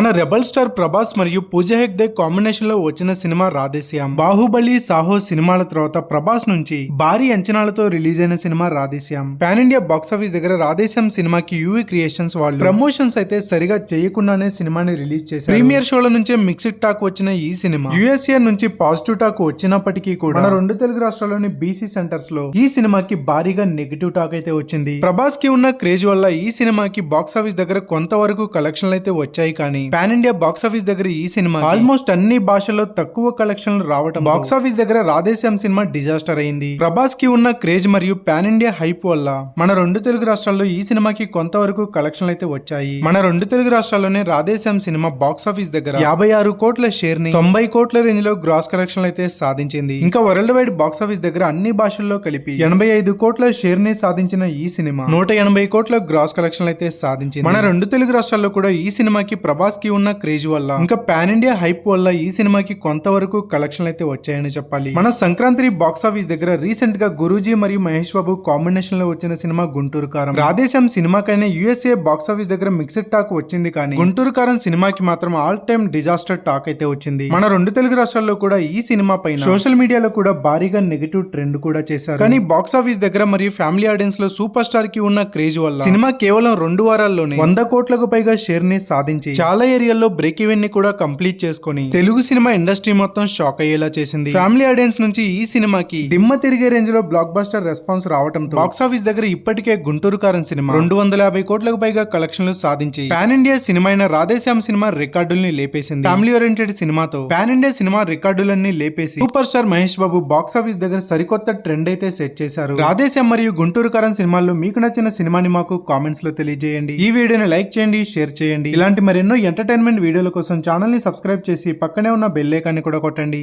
మన rebel star Prabhas మరియు పూజ హెగ్దే కాంబినేషన్లో వచ్చిన సినిమా రాధేశ్యామ్. బాహుబలి సాహో సినిమాల తర్వాత ప్రభాస్ నుంచి భారీ అంచనాలతో రిలీజ్ అయిన cinema Radhe Shyam. Pan India box office దగ్గర రాధేశ్యామ్ సినిమాకి యూవీ క్రియేషన్స్ వాళ్ళు. ప్రమోషన్స్ అయితే సరిగా చేయకుండానే సినిమాని రిలీజ్ చేశారు. ప్రీమియర్ షోల నుంచే మిక్స్డ్ టాక్ వచ్చిన ఈ సినిమా. యుఎస్ఏ నుంచి పాజిటివ్ టాక్ వచ్చినప్పటికీ కూడా మన రెండు తెలుగు రాష్ట్రాల్లోని బీసీ సెంటర్స్లో ఈ సినిమాకి భారీగా నెగిటివ్ టాక్ అయితే వచ్చింది. ప్రభాస్కి ఉన్న క్రేజ్ వల్ల ఈ సినిమాకి బాక్స్ ఆఫీస్ దగ్గర కొంతవరకు కలెక్షన్లు అయితే వచ్చాయి కానీ పాన్ ఇండియా బాక్స్ ఆఫీస్ దగ్గర ఈ సినిమా ఆల్మోస్ట్ అన్ని భాషల్లో తక్కువ కలెక్షన్లు రావడం బాక్స్ ఆఫీస్ దగ్గర రాధేశ్యామ్ సినిమా డిజాస్టర్ అయింది. ప్రభాస్కి ఉన్న క్రేజ్ మరియు పాన్ ఇండియా హైప్ వల్ల మన రెండు తెలుగు రాష్ట్రాల్లో ఈ సినిమాకి కొంతవరకు కలెక్షన్లు అయితే వచ్చాయి. మన రెండు తెలుగు రాష్ట్రాల్లోనే రాధేశ్యామ్ సినిమా బాక్స్ ఆఫీస్ దగ్గర యాభై ఆరు కోట్ల షేర్ని తొంభై కోట్ల రేంజ్లో గ్రాస్ కలెక్షన్లు అయితే సాధించింది. ఇంకా వరల్డ్ వైడ్ బాక్స్ ఆఫీస్ దగ్గర అన్ని భాషల్లో కలిపి ఎనభై ఐదు కోట్ల షేర్ని సాధించిన ఈ సినిమా నూట ఎనభై కోట్ల గ్రాస్ కలెక్షన్లు అయితే సాధించింది. మన రెండు తెలుగు రాష్ట్రాల్లో కూడా ఈ సినిమాకి ప్రభాస్ కి ఉన్న క్రేజ్ వల్ల. ఇంకా పాన్ ఇండియా హైప్ వల్ల ఈ సినిమాకి కొంతవరకు కలెక్షన్లు అయితే వచ్చాయని చెప్పాలి. మన సంక్రాంతి బాక్స్ ఆఫీస్ దగ్గర రీసెంట్గా గురూజీ మరియు మహేష్ బాబు కాంబినేషన్లో వచ్చిన సినిమా గుంటూరు కారం. రాధేశం సినిమాకైనా యుఎస్ఏ బాక్స్ ఆఫీస్ దగ్గర మిక్స్డ్ టాక్ వచ్చింది కానీ గుంటూరు కారం సినిమాకి మాత్రం ఆల్ టైమ్ డిజాస్టర్ టాక్ అయితే వచ్చింది. మన రెండు తెలుగు రాష్ట్రాల్లో కూడా ఈ సినిమా పైన సోషల్ మీడియాలో కూడా భారీగా నెగిటివ్ ట్రెండ్ కూడా చేశారు. కానీ బాక్స్ ఆఫీస్ దగ్గర మరియు ఫ్యామిలీ ఆడియన్స్లో సూపర్ స్టార్కి ఉన్న క్రేజ్ వల్ల సినిమా కేవలం రెండు వారాల్లోనే వంద కోట్లకు పైగా షేర్ని సాధించి చాలా ఏరియాల్లో బ్రేక్ ఈవెన్ని కూడా కంప్లీట్ చేసుకొని తెలుగు సినిమా ఇండస్ట్రీ మొత్తం షాక్ అయ్యేలా చేసింది. ఫ్యామిలీ ఆడియన్స్ నుంచి ఈ సినిమాకి దిమ్మ తిరిగే రేంజ్లో బ్లాక్ బస్టర్ రెస్పాన్స్ రావడంతో బాక్స్ ఆఫీస్ దగ్గర ఇప్పటికే గుంటూరు కారం సినిమా. రెండు వందల యాభై కోట్లకు పైగా కలెక్షన్లు సాధించి పాన్ ఇండియా సినిమా అయిన రాధేశ్యామ్ సినిమా రికార్డుల్ని లేపేసింది. ఫ్యామిలీ ఓరియంటెడ్ సినిమాతో పాన్ ఇండియా సినిమా రికార్డులన్నీ లేపేసి super star Mahesh Babu box office దగ్గర సరికొత్త ట్రెండ్ అయితే సెట్ చేశారు. రాధేశ్యామ్ మరియు గుంటూరు కారం సినిమాల్లో మీకు నచ్చిన సినిమాని మాకు కామెంట్స్లో తెలియజేయండి. ఈ వీడియోని లైక్ చేయండి షేర్ చేయండి. ఇలాంటి మరెన్నో ఎంటర్టైన్మెంట్ వీడియోల కోసం ఛానల్ని సబ్స్క్రైబ్ చేసి పక్కనే ఉన్న బెల్ ఐకాన్ని కూడా కొట్టండి.